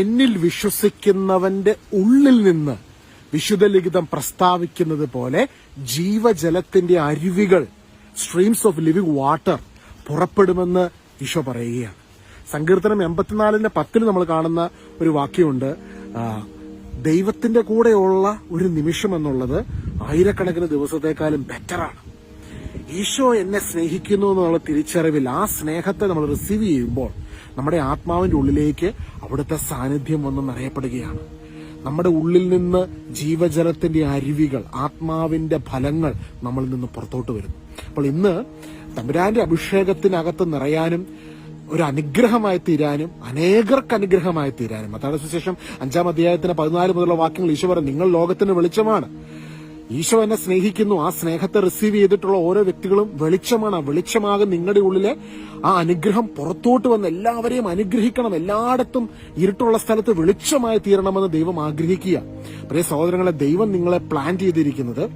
എന്നിൽ വിശ്വസിക്കുന്നവന്റെ ഉള്ളിൽ നിന്ന് വിശുദ്ധ ലിഖിതം പ്രസ്താവിക്കുന്നത് പോലെ ജീവജലത്തിന്റെ അരുവികൾ സ്ട്രീംസ് ഓഫ് ലിവിംഗ് വാട്ടർ പുറപ്പെടുമെന്ന് ഈശോ പറയുകയാണ്. സങ്കീർത്തനം എൺപത്തിനാലിന്റെ പത്തിൽ നമ്മൾ കാണുന്ന ഒരു വാക്യമുണ്ട്. ദൈവത്തിന്റെ കൂടെയുള്ള ഒരു നിമിഷം എന്നുള്ളത് ആയിരക്കണക്കിന് ദിവസത്തെക്കാളും ബെറ്ററാണ് ഈശോ എന്നെ സ്നേഹിക്കുന്നു എന്നുള്ള തിരിച്ചറിവിൽ ആ സ്നേഹത്തെ നമ്മൾ റിസീവ് ചെയ്യുമ്പോൾ നമ്മുടെ ആത്മാവിന്റെ ഉള്ളിലേക്ക് അവിടുത്തെ സാന്നിധ്യം വന്ന് നിറയപ്പെടുകയാണ്. നമ്മുടെ ഉള്ളിൽ നിന്ന് ജീവജലത്തിന്റെ അരുവികൾ ആത്മാവിന്റെ ഫലങ്ങൾ നമ്മളിൽ നിന്ന് പുറത്തോട്ട് വരുന്നു. അപ്പോൾ ഇന്ന് തമ്പുരാന്റെ അഭിഷേകത്തിനകത്ത് നിറയാനും ഒരു അനുഗ്രഹമായി തീരാനും അനേകർക്ക് അനുഗ്രഹമായി തീരാനും. അതാണ് സുശേഷം അഞ്ചാം അധ്യായത്തിന് പതിനാല് മുതലുള്ള വാക്യങ്ങൾ ഈശോ പറഞ്ഞു നിങ്ങൾ ലോകത്തിന് വെളിച്ചമാണ്. ഈശോ എന്നെ സ്നേഹിക്കുന്നു. ആ സ്നേഹത്തെ റിസീവ് ചെയ്തിട്ടുള്ള ഓരോ വ്യക്തികളും വെളിച്ചമാണ്. വെളിച്ചമാകും നിങ്ങളുടെ ഉള്ളിലെ ആ അനുഗ്രഹം പുറത്തോട്ട് വന്ന് എല്ലാവരെയും അനുഗ്രഹിക്കണം. എല്ലായിടത്തും ഇരുട്ടുള്ള സ്ഥലത്ത് വെളിച്ചമായി തീരണമെന്ന് ദൈവം ആഗ്രഹിക്കുക. പ്രിയ സഹോദരങ്ങളെ ദൈവം നിങ്ങളെ പ്ലാൻ ചെയ്തിരിക്കുന്നത്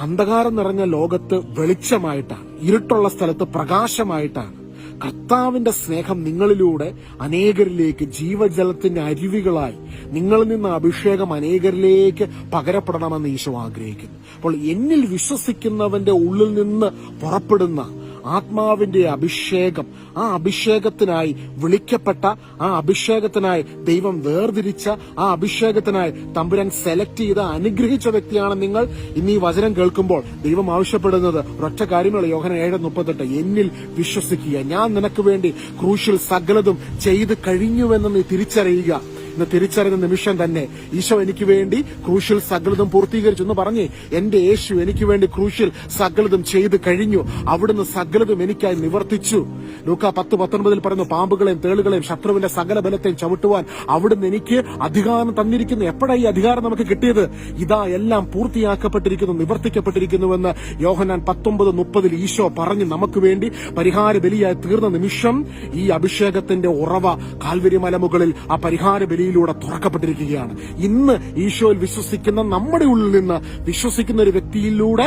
അന്ധകാരം നിറഞ്ഞ ലോകത്ത് വെളിച്ചമായിട്ടാണ്. ഇരുട്ടുള്ള സ്ഥലത്ത് പ്രകാശമായിട്ടാണ്. കർത്താവിന്റെ സ്നേഹം നിങ്ങളിലൂടെ അനേകരിലേക്ക് ജീവജലത്തിന്റെ അരുവികളായി നിങ്ങളിൽ നിന്ന് അഭിഷേകം അനേകരിലേക്ക് പകരപ്പെടണമെന്ന് ഈശോ ആഗ്രഹിക്കുന്നു. അപ്പോൾ എന്നിൽ വിശ്വസിക്കുന്നവന്റെ ഉള്ളിൽ നിന്ന് പുറപ്പെടുന്ന ആത്മാവിന്റെ അഭിഷേകം. ആ അഭിഷേകത്തിനായി വിളിക്കപ്പെട്ട ആ അഭിഷേകത്തിനായി ദൈവം വേർതിരിച്ച ആ അഭിഷേകത്തിനായി തമ്പുരാൻ സെലക്ട് ചെയ്ത അനുഗ്രഹിച്ച വ്യക്തിയാണ് നിങ്ങൾ. ഇന്ന് വചനം കേൾക്കുമ്പോൾ ദൈവം ആവശ്യപ്പെടുന്നത് ഒറ്റ കാര്യമുള്ള യോഹന ഏഴ് മുപ്പത്തെട്ട്. എന്നിൽ വിശ്വസിക്കുക. ഞാൻ നിനക്ക് വേണ്ടി ക്രൂശിൽ സകലതും ചെയ്ത് കഴിഞ്ഞുവെന്ന് നീ തിരിച്ചറിയുക. ഇന്ന് തിരിച്ചറിഞ്ഞ നിമിഷം തന്നെ ഈശോ എനിക്ക് വേണ്ടി ക്രൂശിൽ സകലതും പൂർത്തീകരിച്ചു എന്ന് പറഞ്ഞേ എന്റെ യേശു എനിക്ക് വേണ്ടി ക്രൂശിൽ സകലതും ചെയ്തു കഴിഞ്ഞു. അവിടുന്ന് സകലതും എനിക്കായി നിവർത്തിച്ചു. ലൂക്ക പത്ത് പത്തൊൻപതിൽ പറയുന്നു പാമ്പുകളെയും തേളുകളെയും ശത്രുവിന്റെ സകല ബലത്തെയും ചവിട്ടുവാൻ അവിടുന്ന് എനിക്ക് അധികാരം തന്നിരിക്കുന്നു. എപ്പോഴാണ് ഈ അധികാരം നമുക്ക് കിട്ടിയത്? ഇതാ എല്ലാം പൂർത്തിയാക്കപ്പെട്ടിരിക്കുന്നു നിവർത്തിക്കപ്പെട്ടിരിക്കുന്നുവെന്ന് യോഹനാൻ പത്തൊമ്പത് മുപ്പതിൽ ഈശോ പറഞ്ഞു. നമുക്ക് വേണ്ടി പരിഹാര ബലിയായി തീർന്ന നിമിഷം ഈ അഭിഷേകത്തിന്റെ ഉറവ കാൽവരി മലമുകളിൽ ആ പരിഹാര ബലിയിലൂടെ തുറക്കപ്പെട്ടിരിക്കുകയാണ്. ഇന്ന് ഈശോയിൽ വിശ്വസിക്കുന്ന നമ്മുടെ ഉള്ളിൽ നിന്ന് വിശ്വസിക്കുന്ന ഒരു വ്യക്തിയിലൂടെ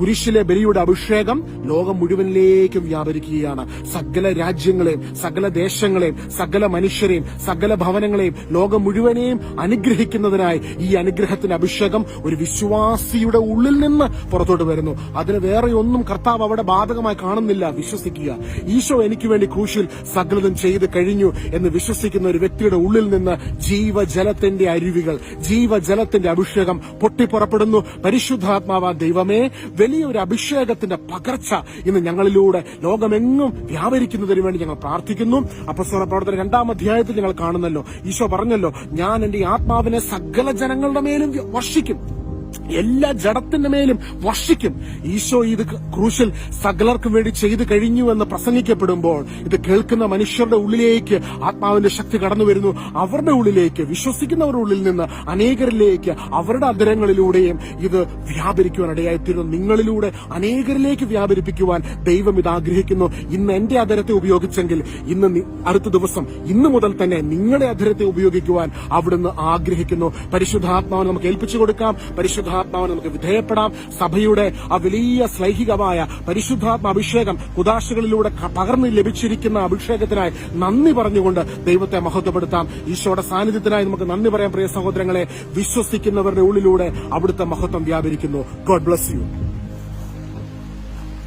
കുരിശിലെ ബലിയുടെ അഭിഷേകം ലോകം മുഴുവനിലേക്കും വ്യാപരിക്കുകയാണ്. സകല രാജ്യങ്ങളെയും സകല ദേശങ്ങളെയും സകല മനുഷ്യരെയും സകല ഭവനങ്ങളെയും ലോകം മുഴുവനെയും അനുഗ്രഹിക്കുന്നതിനായി ഈ അനുഗ്രഹത്തിന്റെ അഭിഷേകം ഒരു വിശ്വാസിയുടെ ഉള്ളിൽ നിന്ന് പുറത്തോട്ട് വരുന്നു. അതിന് വേറെ ഒന്നും കർത്താവ് അവിടെ ബാധകമായി കാണുന്നില്ല. വിശ്വസിക്കുക. ഈശോ എനിക്ക് വേണ്ടി ക്രൂശിൽ സകലതും ചെയ്ത് കഴിഞ്ഞു എന്ന് വിശ്വസിക്കുന്ന ഒരു വ്യക്തിയുടെ ഉള്ളിൽ നിന്ന് ജീവജലത്തിന്റെ അരുവികൾ ജീവജലത്തിന്റെ അഭിഷേകം പൊട്ടിപ്പുറപ്പെടുന്നു. പരിശുദ്ധാത്മാവ ദൈവമേ വലിയൊരു അഭിഷേകത്തിന്റെ പകർച്ച ഇന്ന് ഞങ്ങളിലൂടെ ലോകമെങ്ങും വ്യാപരിക്കുന്നതിന് വേണ്ടി ഞങ്ങൾ പ്രാർത്ഥിക്കുന്നു. അപ്പസ്വല പ്രവർത്തന രണ്ടാം അധ്യായത്തിൽ ഞങ്ങൾ കാണുന്നല്ലോ. ഈശോ പറഞ്ഞല്ലോ ഞാൻ എന്റെ ആത്മാവിനെ സകല ജനങ്ങളുടെ മേലും വർഷിക്കും. എല്ലാ ജഡത്തിന്റെ മേലും വർഷിക്കും. ഈശോ ഇത് ക്രൂശിൽ സകലർക്കും വേണ്ടി ചെയ്തു കഴിഞ്ഞു എന്ന് പ്രസംഗിക്കപ്പെടുമ്പോൾ ഇത് കേൾക്കുന്ന മനുഷ്യരുടെ ഉള്ളിലേക്ക് ആത്മാവിന്റെ ശക്തി കടന്നു വരുന്നു. അവരുടെ ഉള്ളിലേക്ക് വിശ്വസിക്കുന്നവരുടെ ഉള്ളിൽ നിന്ന് അനേകരിലേക്ക് അവരുടെ അധരങ്ങളിലൂടെയും ഇത് വ്യാപരിക്കുവാൻ ഇടയായിത്തീരുന്നു നിങ്ങളിലൂടെ അനേകരിലേക്ക് വ്യാപരിപ്പിക്കുവാൻ ദൈവം ഇത് ആഗ്രഹിക്കുന്നു. ഇന്ന് എന്റെ അധരത്തെ ഉപയോഗിച്ചെങ്കിൽ ഇന്ന് അടുത്ത ദിവസം ഇന്ന് മുതൽ തന്നെ നിങ്ങളുടെ അധരത്തെ ഉപയോഗിക്കുവാൻ അവിടുന്ന് ആഗ്രഹിക്കുന്നു. പരിശുദ്ധാത്മാവിനെ നമുക്ക് ഏൽപ്പിച്ചു കൊടുക്കാം. പരിശുദ്ധാത്മാവിന് നമുക്ക് വിധേയപ്പെടാം. സഭയുടെ ആ വലിയ സ്ലൈഹികമായ പരിശുദ്ധാത്മ അഭിഷേകം കുദാശകളിലൂടെ പകർന്ന് ലഭിച്ചിരിക്കുന്ന അഭിഷേകത്തിനായി നന്ദി പറഞ്ഞുകൊണ്ട് ദൈവത്തെ മഹത്വപ്പെടുത്താം. ഈശോയുടെ സാന്നിധ്യത്തിനായി നമുക്ക് നന്ദി പറയാം പ്രിയ സഹോദരങ്ങളെ. വിശ്വസിക്കുന്നവരുടെ ഉള്ളിലൂടെ അവിടുത്തെ മഹത്വം വ്യാപരിക്കുന്നു. God bless you